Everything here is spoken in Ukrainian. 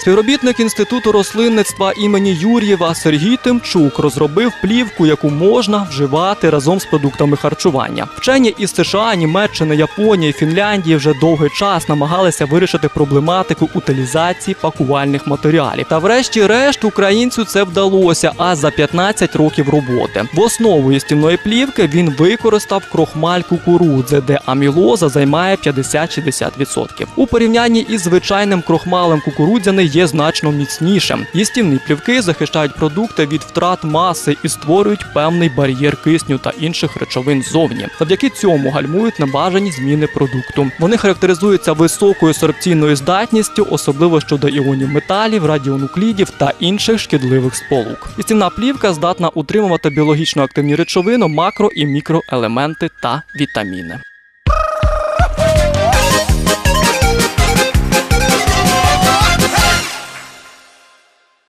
Співробітник інституту рослинництва імені Юр'єва Сергій Тимчук розробив плівку, яку можна вживати разом з продуктами харчування. Вчені із США, Німеччини, Японії, Фінляндії вже довгий час намагалися вирішити проблематику утилізації пакувальних матеріалів. Та врешті-решт українцю це вдалося. А за 15 років роботи в основу їстівної плівки він використав крохмаль кукурудзи, де амілоза займає 50-60%. У порівнянні із звичайним крохмалем кукурудзяний є значно міцнішим. Їстівні плівки захищають продукти від втрат маси і створюють певний бар'єр кисню та інших речовин ззовні. Завдяки цьому гальмують небажані зміни продукту. Вони характеризуються високою сорбційною здатністю, особливо щодо іонів металів, радіонуклідів та інших шкідливих сполук. Їстівна плівка здатна утримувати біологічно активні речовини, макро і мікроелементи та вітаміни.